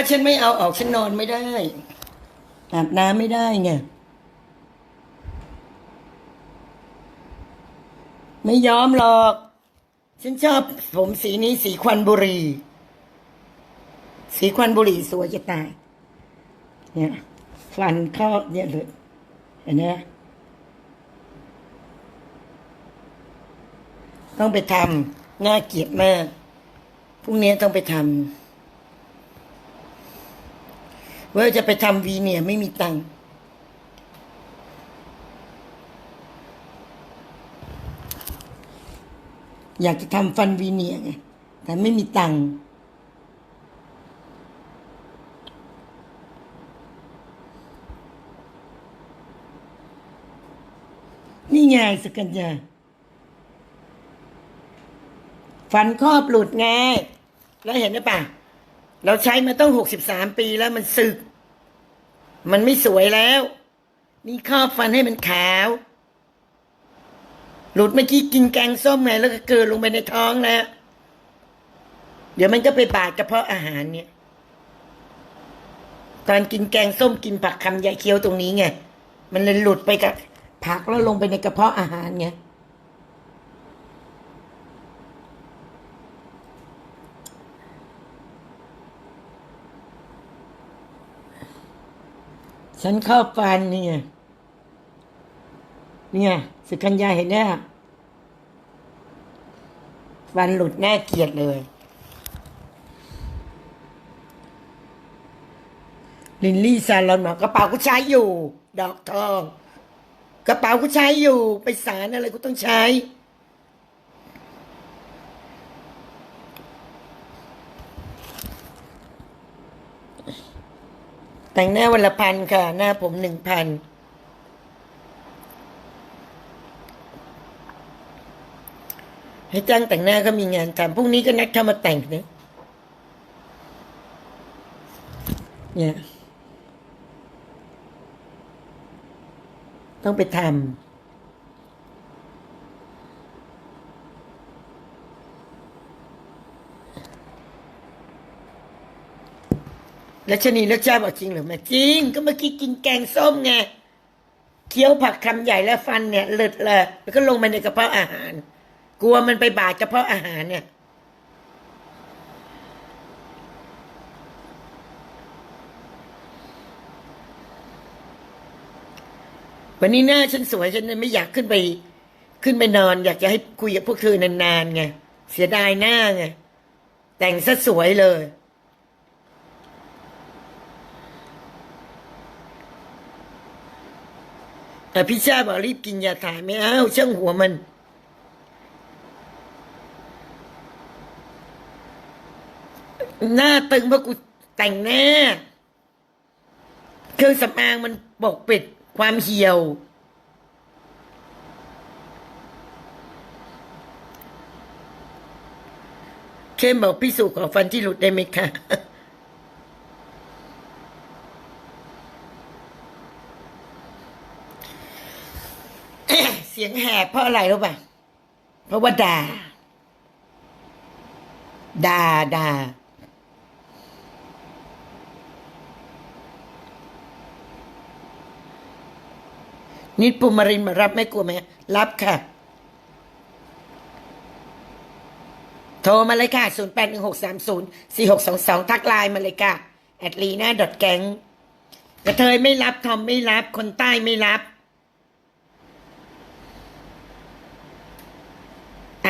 าฉันไม่เอาออกฉันนอนไม่ได้ อาบน้ำไม่ได้ไงไม่ยอมหรอก ฉันชอบผมสีนี้สีควันบุรี สีควันบุรีสวยจะตาย เนี่ยฟันเข้าเนี่ยเลยเห็นไหมต้องไปทำน่าเกลียดมากพรุ่งนี้ต้องไปทำ ว่าจะไปทำวีเนี่ยไม่มีตังค์อยากจะทำฟันวีเนียไงแต่ไม่มีตังค์นี่ไงสกัญญาฟันครอบหลุดไง แล้วเห็นหรือเปล่า เราใช้มาต้องหกสิบสามปีแล้วมันสึก มันไม่สวยแล้ว นี่ครอบฟันให้มันขาว หลุดเมื่อกี้กินแกงส้มไงแล้วก็เกินลงไปในท้องแล้ว เดี๋ยวมันก็ไปบาดกระเพาะอาหารเนี่ย ตอนกินแกงส้มกินผักคำยายเคี้ยวตรงนี้ไง มันเลยหลุดไปกับผักแล้วลงไปในกระเพาะอาหารไง ฉันเข้าฟันนี่ไงนี่ไงสุกัญญาเห็นเนี่ฟันหลุดแน่เกลียดเลย ลินลี่ซาลอนบอกกระเป๋ากูใช้อยู่ ดอกทอง กระเป๋ากูใช้อยู่ ไปสารอะไรกูต้องใช้ แต่งหน้าวันละพันค่ะ หน้าผมหนึ่งพันให้จ้างแต่งหน้าก็มีงานทำพรุ่งนี้ก็นัดเข้ามาแต่งเนี่ยเนี่ย ต้องไปทำ แล้วชนีเลือกจ้าบอกจริงหรือไม่จริง ก็เมื่อกี้กินแกงส้มไงเคี้ยวผักคำใหญ่แล้วฟันเนี่ยหลุดเลยแล้วก็ลงไปในกระเพาะอาหาร กลัวมันไปบาดกระเพาะอาหารเนี่ย วันนี้หน้าฉันสวยฉันไม่อยากขึ้นไป ขึ้นไปนอน อยากจะให้คุยกับพวกเธอนานๆไงเสียดายหน้าไงแต่งซะสวยเลย แต่พี่ชาบอกรีบกินยาถ่ายไม่เอาช่างหัวมันหน้าตึงเพราะกูแต่งหน้า เครื่องสำอางมันปกปิดความเหี่ยว เข้มบอกพี่สุขอฟันที่หลุดได้ไหมคะ เสียงแหบเพราะอะไรรู้ป่ะ เพราะว่าด่า ด่าด่านิดปูมารินมารับไม่กลัวไหมรับค่ะ โทรมาเลยค่ะ 0 8 1 6 3 0 4 6 2 2 ทักไลน์มาเลยค่ะ แอดลีน่าดอทแกงกระเทยไม่รับ ทอมไม่รับ คนใต้ไม่รับ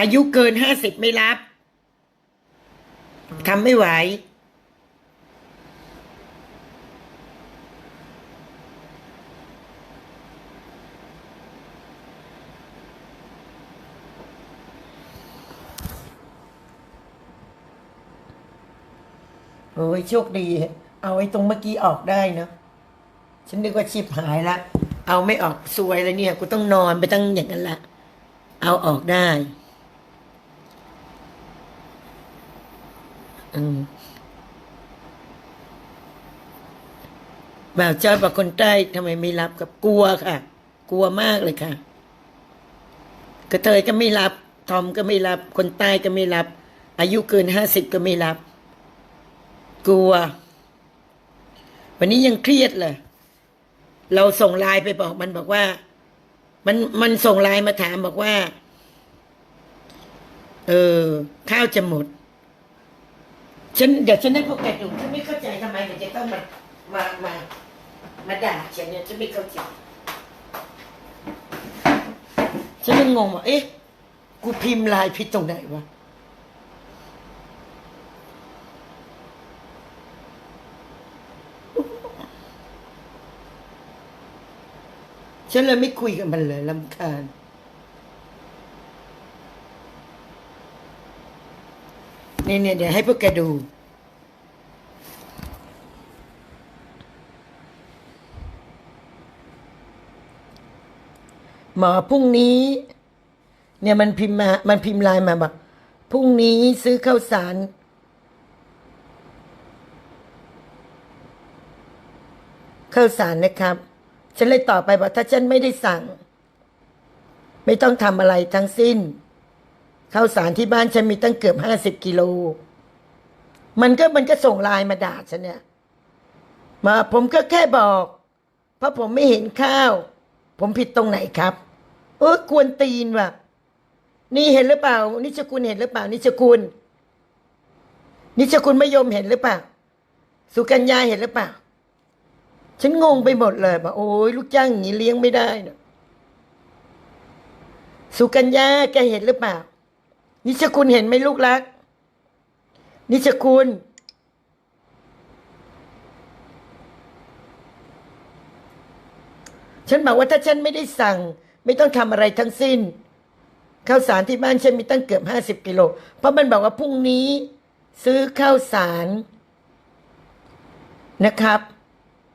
อายุเกินห้าสิบไม่รับทำไม่ไหว โอ้ยโชคดี เอาไอ้ตรงเมื่อกี้ออกได้เนอะฉันนึกว่าชิบหายละ เอาไม่ออกซวยเลยเนี่ย กูต้องนอนไปตั้งอย่างนั้นละ เอาออกได้ อืม บ่าวเจ้าบอกคนใต้ทำไมไม่รับกับกลัวค่ะ กลัวมากเลยค่ะกระเทยก็ไม่รับ ทอมก็ไม่รับ คนใต้ก็ไม่รับ อายุเกินห้าสิบก็ไม่รับ กลัว วันนี้ยังเครียดเลยเราส่งไลน์ไปบอกมันบอกว่า มันมันส่งไลน์มาถามบอกว่า เออข้าวจะหมด ฉันเดี๋ยวฉันให้พวกแกดูฉันไม่เข้าใจทำไมถึงจะต้องมามามามาด่าฉันเนี่ยฉันไม่เข้าใจฉันยังงงว่าเอ๊ะกูพิมพ์ลน์ผิดตรงไหนวะฉันเลยไม่คุยกับมันเลยลำคาญ นี่เนี่ยเดี๋ยวให้พวกแกดู หมอพรุ่งนี้ เนี่ยมันพิมพ์มา มันพิมพ์ไลน์มาบอกพรุ่งนี้ซื้อข้าวสารข้าวสารนะครับ ฉันเลยตอบไปบอกถ้าฉันไม่ได้สั่ง ไม่ต้องทำอะไรทั้งสิ้น ข้าวสารที่บ้านฉันมีตั้งเกือบห้าสิบกิโล มันก็มันก็ส่งไลน์มาด่าฉันเนี่ย มาผมก็แค่บอก เพราะผมไม่เห็นข้าว ผมผิดตรงไหนครับ เออกวนตีนว่ะ นี่เห็นหรือเปล่า นิชคุณเห็นหรือเปล่า นิชคุณนิชคุณไม่ยมเห็นหรือเปล่า สุกัญญาเห็นหรือเปล่า ฉันงงไปหมดเลยบอกโอ้ยลูกจ้างอย่างนี้เลี้ยงไม่ได้นะสุกัญญาแกเห็นหรือเปล่า นิชคุณเห็นไหมลูกรัก นิชคุณ ฉันบอกว่าถ้าฉันไม่ได้สั่ง ไม่ต้องทำอะไรทั้งสิ้นข้าวสารที่บ้านฉันมีตั้งเกือบห้าสิบกิโล เพราะมันบอกว่าพรุ่งนี้ ซื้อข้าวสารนะครับ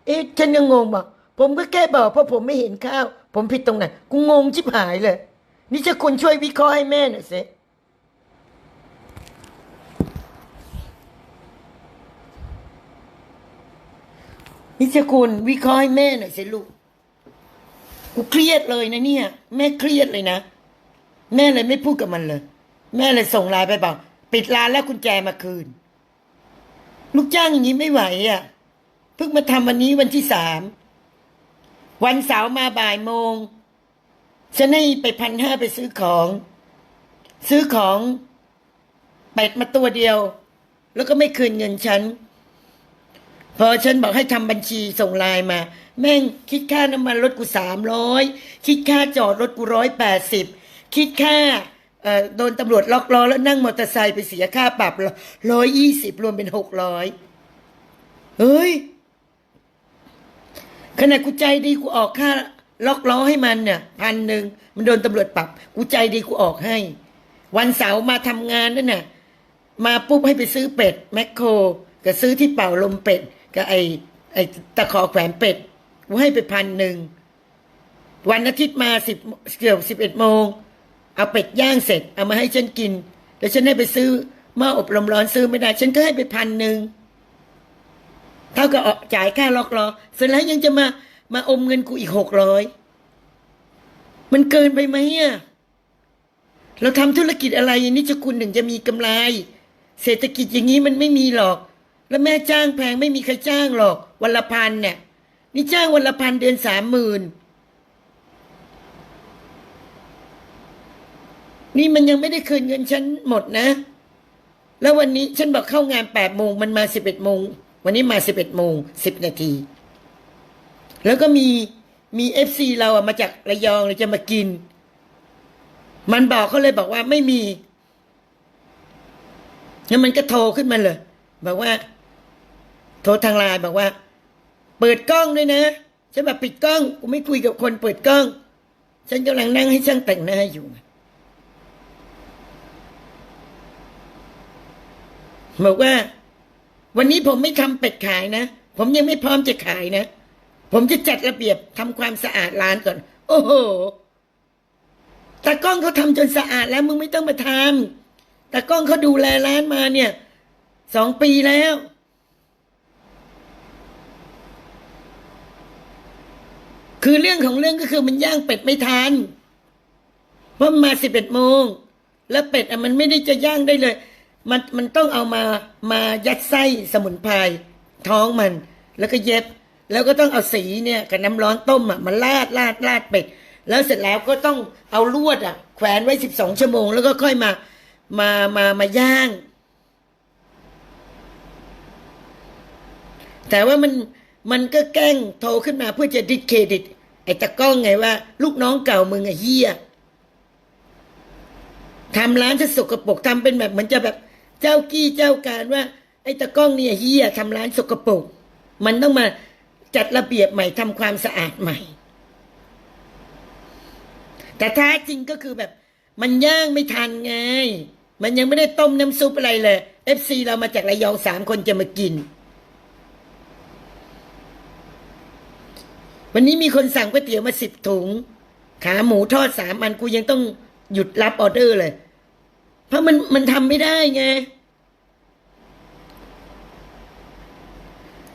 เอ๊ะฉันยังงงบอกผมก็แค่บอกเพราะผมไม่เห็นข้าว ผมผิดตรงไหนกูงงชิบหายเลย นี่จะคุณช่วยวิเคราะห์ให้แม่หน่อยสิ นิชคุณวิเคราะห์ให้แม่หน่อยสิลูก กูเครียดเลยนะเนี่ย แม่เครียดเลยนะ แม่เลยไม่พูดกับมันเลย แม่เลยส่งไลน์ไปบอกปิดร้านแล้วกุญแจมาคืน ลูกจ้างอย่างนี้ไม่ไหวอะเพิ่งมาทำวันนี้วันที่สาม วันเสาร์มาบ่ายโมงฉันให้ไปพันห้าไปซื้อของ ซื้อของเป็ดมาตัวเดียว แล้วก็ไม่คืนเงินฉัน พอฉันบอกให้ทำบัญชีส่งไลน์มา แม่งคิดค่าน้ำมันรถกูสามร้อยคิดค่าจอดรถกูร้อยแปดสิบคิดค่าเอ่อโดนตำรวจล็อกล้อแล้วนั่งมอเตอร์ไซค์ไปเสียค่าปรับร้อยยี่สิบรวมเป็นหกร้อยเฮ้ยขณะกูใจดีกูออกค่าล็อกล้อให้มันเนี่ยพันหนึ่งมันโดนตำรวจปรับ กูใจดีกูออกให้ วันเสาร์มาทำงานนั่นน่ะมาปุ๊บให้ไปซื้อเป็ดแมคโครก็ซื้อที่เป่าลมเป็ด กับไอไอตะขอแขวนเป็ดกูให้ไปพันหนึ่งวันอาทิตย์มาสิบเกือบสิบเอ็ดโมง เอาเป็ดย่างเสร็จ เอามาให้ฉันกินแล้วฉันให้ไปซื้อหม้ออบลมร้อนซื้อไม่ได้ ฉันก็ให้ไปพันหนึ่งเท่ากับออกจ่ายค่าล็อกล้อเสร็จแล้วยังจะมามาอมเงินกูอีกหกร้อยมันเกินไปไหมอะเราทำธุรกิจอะไรนี้จะคุณถึงจะมีกำไร เศรษฐกิจอย่างนี้มันไม่มีหรอก แล้วแม่จ้างแพงไม่มีใครจ้างหรอก วันละพันเนี่ยนี่จ้างวันละพันเดือนสามหมื่นนี่มันยังไม่ได้คืนเงินฉันหมดนะ แล้ววันนี้ฉันบอกเข้างานแปดโมงมันมาสิบเอ็ดโมงวันนี้มาสิบเอ็ดโมงสิบนาที แล้วก็มีมีเอฟซีเราอะมาจากระยองเลยจะมากิน มันบอกเขาเลยบอกว่าไม่มี แล้วมันก็โทรขึ้นมาเลย บอกว่า โทรทางไลน์บอกว่า เปิดกล้องด้วยนะฉันแบบปิดกล้องกูไม่คุยกับคนเปิดกล้อง ฉันกำลังนั่งให้ช่างแต่งหน้าอยู่บอกว่า วันนี้ผมไม่ทำเป็ดขายนะ ผมยังไม่พร้อมจะขายนะ ผมจะจัดระเบียบทำความสะอาดร้านก่อน โอ้โหตากล้องเขาทำจนสะอาดแล้วมึงไม่ต้องมาทำตากล้องเขาดูแลร้านมาเนี่ยสองปีแล้ว คือเรื่องของเรื่องก็คือมันย่างเป็ดไม่ทันเพราะมันมาสิบเอ็ดโมง แล้วเป็ดอะมันไม่ได้จะย่างได้เลย มันมันต้องเอามามายัดไส้สมุนไพรท้องมัน แล้วก็เย็บ แล้วก็ต้องเอาสีเนี่ยกับน้ำร้อนต้มอะมาลาดลาดลาดเป็ด แล้วเสร็จแล้วก็ต้องเอาลวดอะ แขวนไว้สิบสองชั่วโมง แล้วก็ค่อยมามามามาย่าง แต่ว่ามันมันก็แกล้งโทรขึ้นมาเพื่อจะดิสเครดิต ไอ้ตะก้องไงว่า ลูกน้องเก่ามึงอะเฮียทำร้านจะสกปรกทำเป็นแบบเหมือนจะแบบ เจ้ากี้เจ้าการว่า ไอ้ตะก้องเนี่ยเฮียทำร้านสกปรกมันต้องมาจัดระเบียบใหม่ทำความสะอาดใหม่ แต่แท้จริงก็คือแบบ มันย่างไม่ทันไง มันยังไม่ได้ต้มน้ำซุปอะไรเลยเอฟซีเรามาจากระยองสามคนจะมากิน วันนี้มีคนสั่งก๋วยเตี๋ยวมาสิบถุง ขาหมูทอดสามอันกูยังต้องหยุดรับออเดอร์เลย เพราะมันมันทำไม่ได้ไง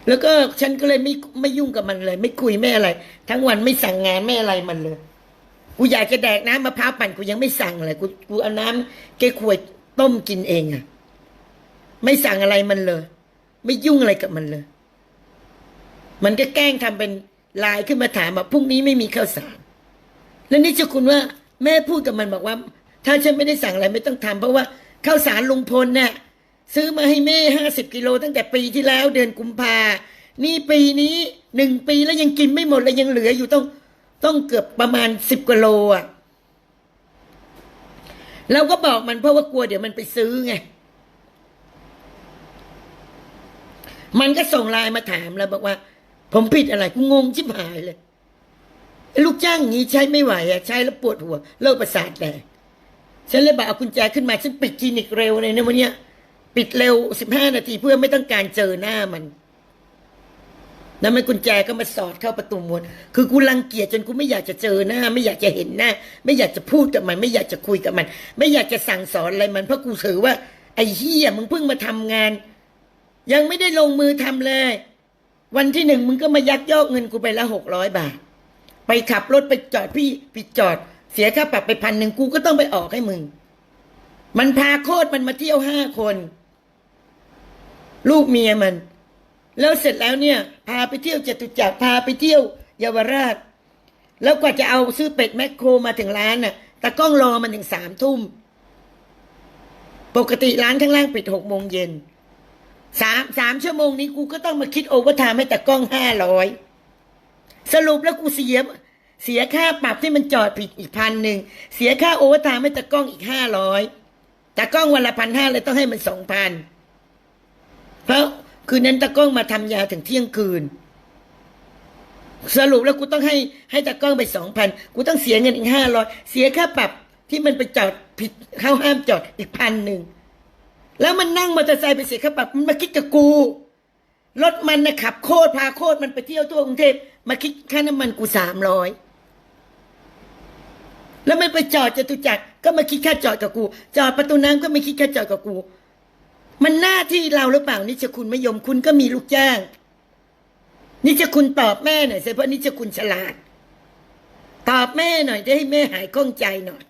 แล้วก็ฉันก็เลยไม่ไม่ยุ่งกับมันเลย ไม่คุยไม่อะไร ทั้งวันไม่สั่งงานไม่อะไรมันเลย กูอยากจะแดกน้ำมะพร้าวปั่นกูยังไม่สั่งเลย กูกูเอาน้ำเก๊กขวดต้มกินเองอะไม่สั่งอะไรมันเลย ไม่ยุ่งอะไรกับมันเลย มันก็แกล้งทำเป็น ไลน์ขึ้นมาถามว่าพรุ่งนี้ไม่มีข้าวสาร แล้วนี่เจ้าคุณว่า แม่พูดกับมันบอกว่า ถ้าฉันไม่ได้สั่งอะไรไม่ต้องทำเพราะว่าข้าวสารลุงพลเนี่ยซื้อมาให้แม่ห้าสิบกิโลตั้งแต่ปีที่แล้วเดือนกุมภานี่ปีนี้หนึ่งปีแล้วยังกินไม่หมดเลยยังเหลืออยู่ต้องต้องเกือบประมาณสิบกิโลอะเราก็บอกมันเพราะว่ากลัวเดี๋ยวมันไปซื้อไง มันก็ส่งไลน์มาถามแล้วบอกว่า ผมผิดอะไรกูงงชิบหายเลย ลูกจ้างงี้ใช้ไม่ไหวอะ ใช้แล้วปวดหัวโรคประสาทแดกฉันเลยบอกเอากุญแจขึ้นมาฉันปิดคลินิกเร็วเลยนะวันเนี้ย ปิดเร็วสิบห้านาทีเพื่อไม่ต้องการเจอหน้ามันแล้วมันกุญแจก็มาสอดเข้าประตูมวนคือกูรังเกียจจนกูไม่อยากจะเจอหน้า ไม่อยากจะเห็นหน้า ไม่อยากจะพูดกับมัน ไม่อยากจะคุยกับมัน ไม่อยากจะสั่งสอนอะไรมัน เพราะกูถือว่าไอ้เฮียมึงเพิ่งมาทำงาน ยังไม่ได้ลงมือทำเลย วันที่หนึ่งมึงก็มายักยอกเงินกูไปละหกร้อยบาท ไปขับรถไปจอดพี่ผิดจอด เสียค่าปรับไปพันหนึ่งกูก็ต้องไปออกให้มึง มันพาโคตรมันมาเที่ยวห้าคน ลูกเมียมัน แล้วเสร็จแล้วเนี่ย พาไปเที่ยวจตุจักรพาไปเที่ยวเยาวราช แล้วกว่าจะเอาซื้อเป็ดแมคโครมาถึงร้านน่ะตากล้องรอมันถึงสามทุ่ม ปกติร้านข้างล่างปิดหกโมงเย็น สามสามชั่วโมงนี้กูก็ต้องมาคิดโอเวอร์ไทม์ให้ตากล้องห้าร้อยสรุปแล้วกูเสียเสียค่าปรับที่มันจอดผิดอีกพันหนึ่งเสียค่าโอเวอร์ไทม์ให้ตากล้องอีกห้าร้อยตากล้องวันละพันห้าเลยต้องให้มันสองพันเพราะคืนนั้นตากล้องมาทำยาถึงเที่ยงคืน สรุปแล้วกูต้องให้ให้ตากล้องไปสองพันกูต้องเสียเงินอีกห้าร้อยเสียค่าปรับที่มันไปจอดผิดเข้าห้ามจอดอีกพันหนึ่ง แล้วมันนั่งมอเตอร์ไซค์ไปเสียค่าปรับมันมาคิดกับกูรถมันนะขับ โคตรพาโคตรมันไปเที่ยวทั่วกรุงเทพมาคิดค่าน้ำมันกูสามร้อยแล้วมันไปจอดจตุจักรก็มาคิดค่าจอดกับกู จอดประตูน้ำก็ไม่คิดค่าจอดกับกู มันหน้าที่เราหรือเปล่านิชคุณไม่ยมคุณก็มีลูกจ้าง นิชคุณตอบแม่หน่อยสิเพราะนิชคุณฉลาด ตอบแม่หน่อยจะให้แม่หายข้องใจหน่อย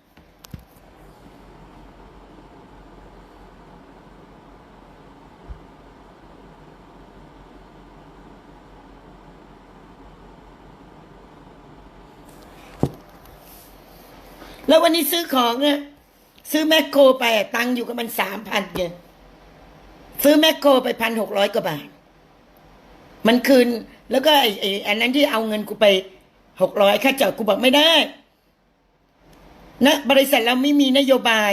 แล้ววันนี้ซื้อของอะซื้อแมคโครไปตังอยู่กับมันสามพันเยซื้อแมคโครไปพันหกร้อยกว่าบาท มันคืน แล้วก็ไอ้ไอ้อันนั้นที่เอาเงินกูไปหกร้อยค่าจอดกูบอกไม่ได้นะบริษัทเราไม่มีนโยบาย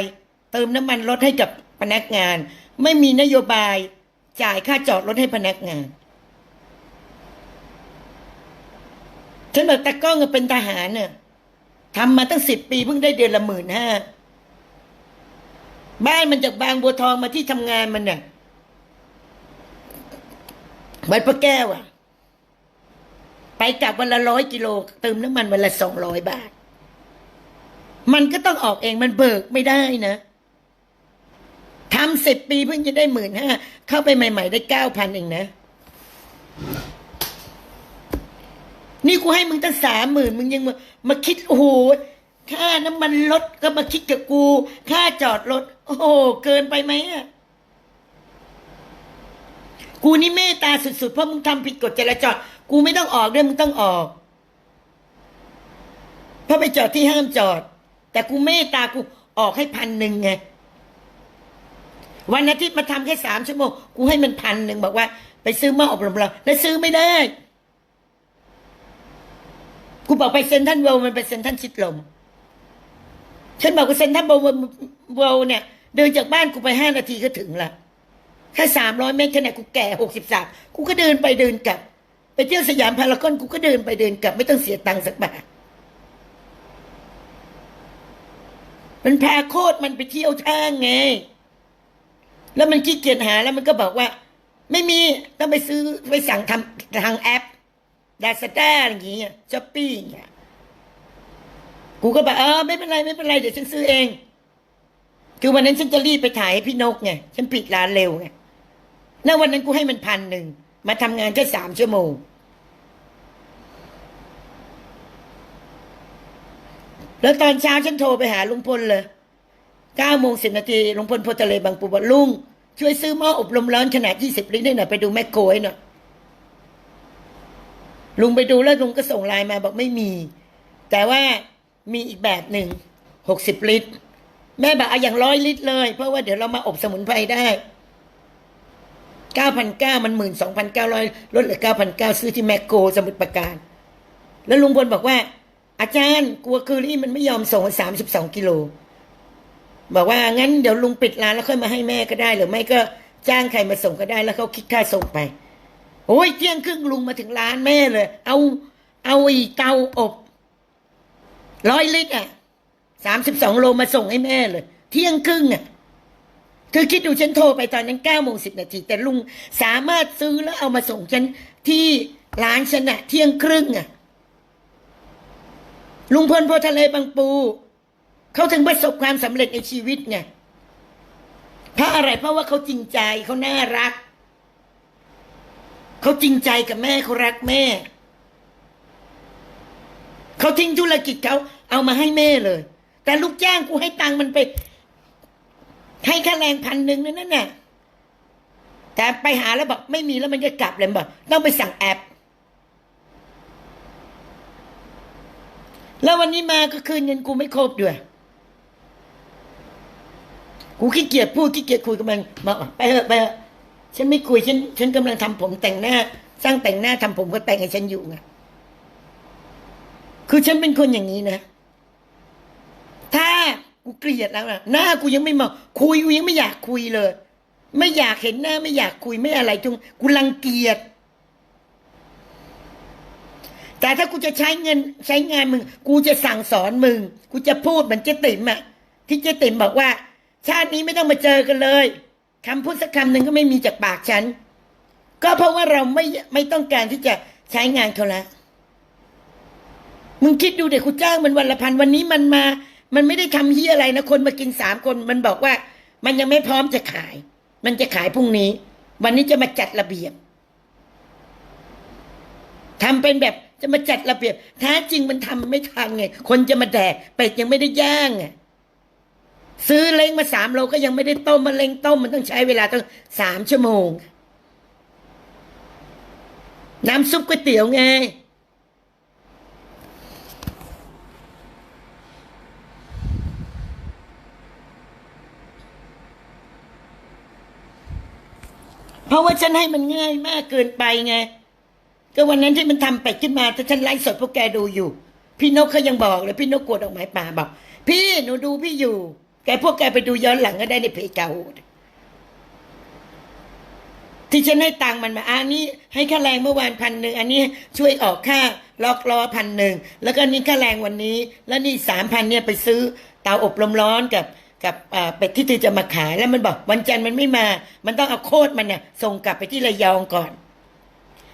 เติมน้ำมันรถให้กับพนักงาน ไม่มีนโยบายจ่ายค่าจอดรถให้พนักงานฉันบอกตากล้องเป็นทหารเนี่ย ทำมาตั้งสิบปีเพิ่งได้เดือนละหมื่นห้าบ้านมันจากบางบัวทองมาที่ทำงานมันเนี่ยวัดพระแก้วอะไปกลับวันละร้อยกิโลเติมน้ำมันวันละสองร้อยบาท มันก็ต้องออกเองมันเบิกไม่ได้นะทำสิบปีเพิ่งจะได้หมื่นห้าเข้าไปใหม่ ๆ ได้เก้าพันเองนะ นี่กูให้มึงตั้งสามหมื่นมึงยังมามาคิดโอ้โหค่าน้ำมันรถก็มาคิดกับกู ค่าจอดรถ โอ้โห เกินไปไหมอะ กูนี่เมตตาสุดๆ เพราะมึงทำผิดกฎจราจรกูไม่ต้องออกด้วยมึงต้องออก เพราะไปจอดที่ห้ามจอด แต่กูเมตตากูออกให้พันหนึ่งไง วันอาทิตย์มาทำแค่สามชั่วโมง กูให้มันพันหนึ่งบอกว่า ไปซื้อม้ออบรมเราแล้วซื้อไม่ได้ กูบอกไปเซ็นทรัลเวลมันไปเซ็นทรัลชิดลม ฉันบอกว่าเซ็นทรัลเวิลด์เนี่ย เดินจากบ้านกูไปห้านาทีก็ถึงละแค่สามร้อยเมตรขนาดกูแก่หกสิบสามกูก็เดินไปเดินกลับ ไปเที่ยวสยามพารากอนกูก็เดินไปเดินกลับ ไม่ต้องเสียตังค์สักบาทมันแพ้โคตรมันไปเที่ยวช่างไง แล้วมันขี้เกียจหาแล้วมันก็บอกว่า ไม่มีต้องไปซื้อไปสั่งทำทางแอป ดาสต้าอย่างเงี้ยช้อปปี้อย่างเงี้ยกูก็บอกเออไม่เป็นไรไม่เป็นไรเดี๋ยวฉันซื้อเอง คือวันนั้นฉันจะรีบไปถ่ายให้พี่นกไงฉันปิดร้านเร็วไงแล้ววันนั้นกูให้มันพันหนึ่งมาทำงานแค่สามชั่วโมงแล้วตอนเช้าฉันโทรไปหาลุงพลเลยเก้าโมงสิบนาทีลุงพลโพธิ์ทะเลบางปูบอกลุง ช่วยซื้อหม้ออบลมร้อนขนาดยี่สิบลิตรห้หน่อยไปดูแมคโครให้หน่อย ลุงไปดูแล้วลุงก็ส่งไลน์มาบอกไม่มี แต่ว่ามีอีกแบบหนึ่งหกสิบลิตร แม่บอกเอาอย่างร้อยลิตรเลย เพราะว่าเดี๋ยวเรามาอบสมุนไพรได้เก้าพันเก้ามันหมื่นสองพันเก้าร้อยลดเหลือเก้าพันเก้าซื้อที่แมคโครสมุทรปราการ แล้วลุงพลบอกว่า อาจารย์กลัวคือรี่มันไม่ยอมส่งสามสิบสองกิโลบอกว่างั้นเดี๋ยวลุงปิดร้านแล้วค่อยมาให้แม่ก็ได้หรือไม่ก็จ้างใครมาส่งก็ได้แล้วเขาคิดค่าส่งไป โอ้ยเที่ยงครึ่งลุงมาถึงร้านแม่เลย เอา เอาอีเตาอบร้อยลิตรอะสามสิบสองโลมาส่งให้แม่เลย เที่ยงครึ่งอะคือคิดดูฉันโทรไปตอนนั้นเก้าโมงสิบนาที แต่ลุงสามารถซื้อแล้วเอามาส่งฉันที่ร้านฉันอะเที่ยงครึ่งอะลุงพลโพทะเลบางปู เขาถึงประสบความสำเร็จในชีวิตไงเพราะอะไรเพราะว่าเขาจริงใจเขาน่ารัก เขาจริงใจกับแม่เขารักแม่ เขาทิ้งธุรกิจเขาเอามาให้แม่เลย แต่ลูกจ้างกูให้ตังค์มันไปให้ค่าแรงพันหนึ่งนั่นน่ะแต่ไปหาแล้วบอกไม่มีแล้วมันจะกลับเลยบอกต้องไปสั่งแอป แล้ววันนี้มาก็คืนเงินกูไม่ครบด้วยกูขี้เกียจพูดขี้เกียจคุยกับมันมาไปเถอะไปเถอะ ฉันไม่คุยฉันฉันกำลังทำผมแต่งหน้า สร้างแต่งหน้าทำผมก็แต่งให้ฉันอยู่ไงคือฉันเป็นคนอย่างนี้นะ ถ้ากูเกลียดแล้วนะหน้ากูยังไม่มองคุยกูยังไม่อยากคุยเลย ไม่อยากเห็นหน้า ไม่อยากคุยไม่อะไรจงกูรังเกียจแต่ถ้ากูจะใช้เงินใช้งานมึง กูจะสั่งสอนมึง กูจะพูดเหมือนเจ๊ติ๋มอะที่เจ๊ติ๋มบอกว่า ชาตินี้ไม่ต้องมาเจอกันเลย คำพูดสักคำหนึ่งก็ไม่มีจากปากฉัน ก็เพราะว่าเราไม่ไม่ต้องการที่จะใช้งานเขาละมึงคิดดูเด็กกูจ้างมันวันละพันวันนี้มันมา มันไม่ได้ทำเฮียอะไรนะคนมากินสามคน มันบอกว่า มันยังไม่พร้อมจะขาย มันจะขายพรุ่งนี้ วันนี้จะมาจัดระเบียบทำเป็นแบบจะมาจัดระเบียบแท้จริงมันทำไม่ทันไงคนจะมาแดกเป็ดยังไม่ได้ย่างไง ซื้อเล้งมาสามโลก็ยังไม่ได้ต้มมาเล้งต้มมันต้องใช้เวลาตั้งสามชั่วโมง น้ำซุปก๋วยเตี๋ยวไงเพราะว่าฉันให้มันง่ายมากเกินไปไง ก็วันนั้นที่มันทำเป็ดขึ้นมาถ้าฉันไลฟ์สดพวกแกดูอยู่ พี่นกเขายังบอกเลย พี่นกกวดดอกไม้ป่าบอก พี่หนูดูพี่อยู่ แกพวกแกไปดูย้อนหลังก็ได้ในเพจเก่าที่ฉันให้ตังมันมาอันนี้ ให้ค่าแรงเมื่อวานพันหนึ่งอันนี้ช่วยออกค่าล็อกล้อพันหนึ่งแล้วก็นี่ค่าแรงวันนี้ แล้วนี่สามพันเนี่ยไปซื้อเตาอบลมร้อนกับกับอ่าเป็ดที่เธอจะมาขายแล้วมันบอกวันจันทร์มันไม่มา มันต้องเอาโคตรมันเนี่ยส่งกลับไปที่ระยองก่อน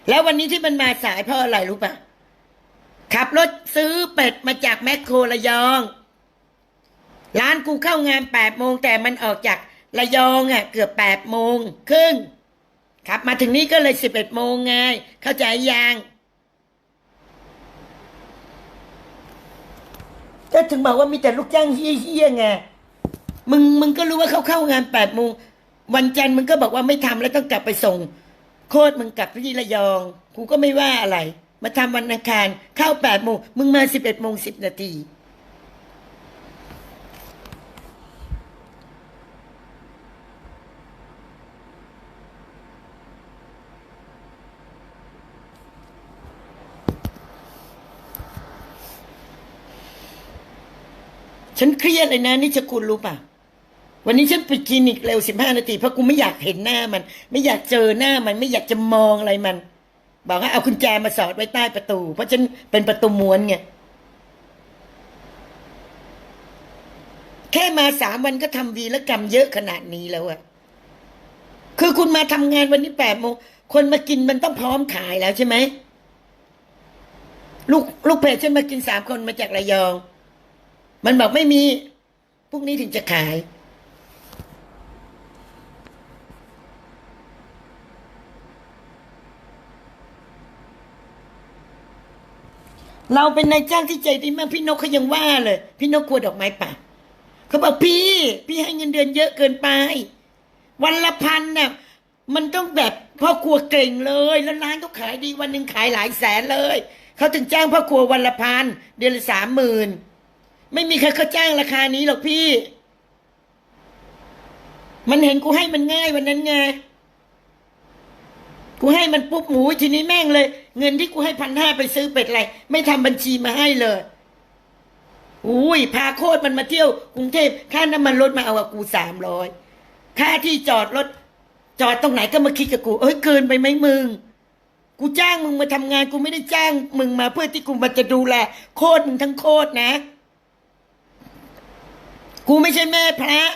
แล้ววันนี้ที่มันมาสายเพราะอะไรรู้ปะขับรถซื้อเป็ดมาจากแมคโครระยอง ร้านกูเข้างานแปดโมงแต่มันออกจากระยองอะ เกือบแปดโมงครึ่งขับมาถึงนี้ก็เลยสิบเอ็ดโมงไง เข้าใจยังก็ถึงบอกว่ามีแต่ลูกจ้างเฮี้ยๆไงมึงมึงก็รู้ว่าเขาเข้างานแปดโมงวันจันทร์มึงก็บอกว่าไม่ทำแล้วต้องกลับไปส่ง โคตรมึงกลับที่ระยองกูก็ไม่ว่าอะไร มาทำวันอังคารเข้าแปดโมงมึงมาสิบเอ็ดโมงสิบนาที ฉันเครียดเลยนะนี่ชกุลรู้ป่ะ วันนี้ฉันไปคลินิกเร็วสิบห้านาทีเพราะกูไม่อยากเห็นหน้ามัน ไม่อยากเจอหน้ามันไม่อยากจะมองอะไรมัน บอกให้เอากุญแจมาสอดไว้ใต้ประตู เพราะฉันเป็นประตูม้วนไงแค่มาสามวันก็ทำวีรกรรมเยอะขนาดนี้แล้วอะคือคุณมาทำงานวันนี้แปดโมงคนมากินมันต้องพร้อมขายแล้วใช่ไหมลูกลูกเพจฉันมากินสามคนมาจากระยอง มันบอกไม่มีพวกนี้ถึงจะขาย เราเป็นนายจ้างที่ใจดีมากพี่นกเขายังว่าเลย พี่นกกลัวดอกไม้ป่าเขาบอกพี่ พี่ให้เงินเดือนเยอะเกินไป วันละพันเน่ะมันต้องแบบพ่อครัวเก่งเลย แล้วร้านเขาขายดีวันหนึ่งขายหลายแสนเลย เขาถึงจ้างพ่อครัววันละพันเดือนละสามหมื่น ไม่มีใครเขาจ้างราคานี้หรอกพี่ มันเห็นกูให้มันง่ายวันนั้นไง กูให้มันปุ๊บหมูทีนี้แม่งเลย เงินที่กูให้พันห้าไปซื้อเป็ดอะไร ไม่ทำบัญชีมาให้เลยอุ้ยพาโคตรมันมาเที่ยวกรุงเทพค่าน้ำมันรถมาเอากับกูสามร้อยค่าที่จอดรถ จอดตรงไหนก็มาคิดกับกู เอ้ยเกินไปไหมมึง กูจ้างมึงมาทำงาน กูไม่ได้จ้างมึงมาเพื่อที่กูมาจะดูแลโคตรมึงทั้งโคตรนะ กูไม่ใช่แม่แพะ